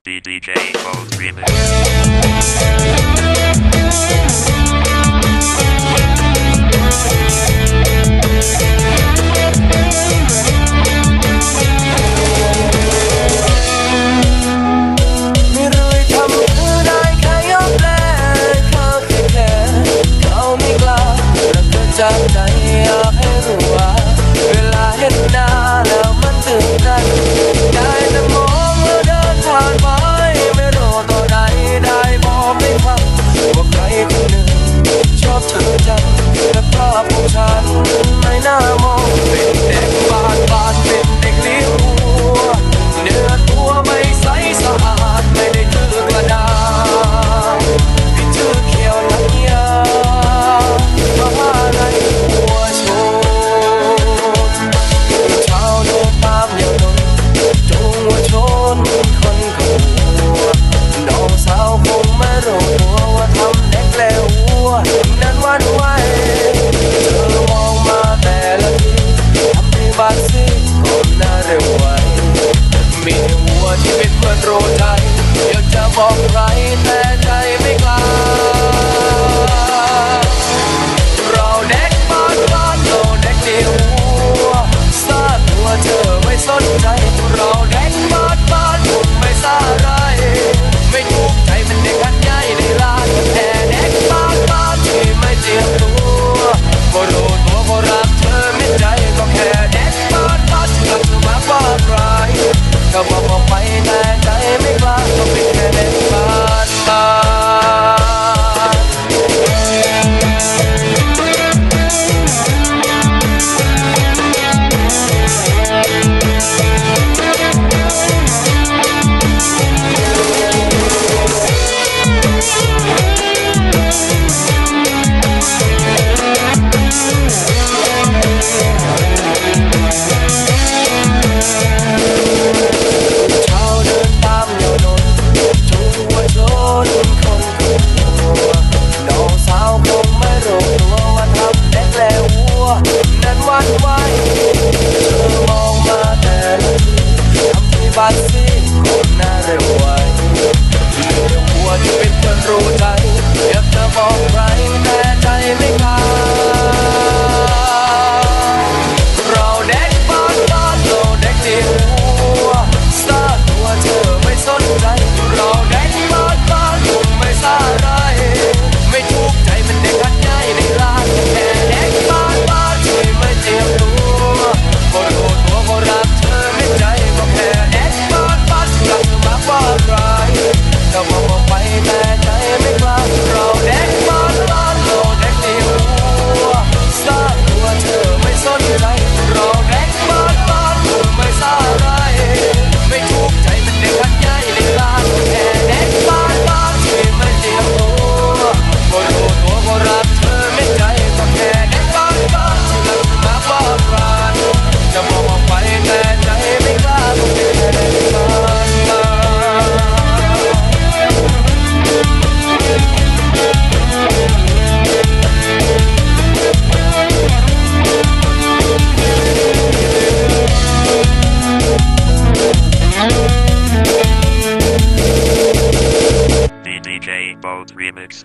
DJ Bold Remix. จากใจอยากให้รู้ว่าเวลาเห็นหน้า one. ที่เป็นคนรู้ใจอยากจะบอกใครแต่ใจไม่กล้า Remix.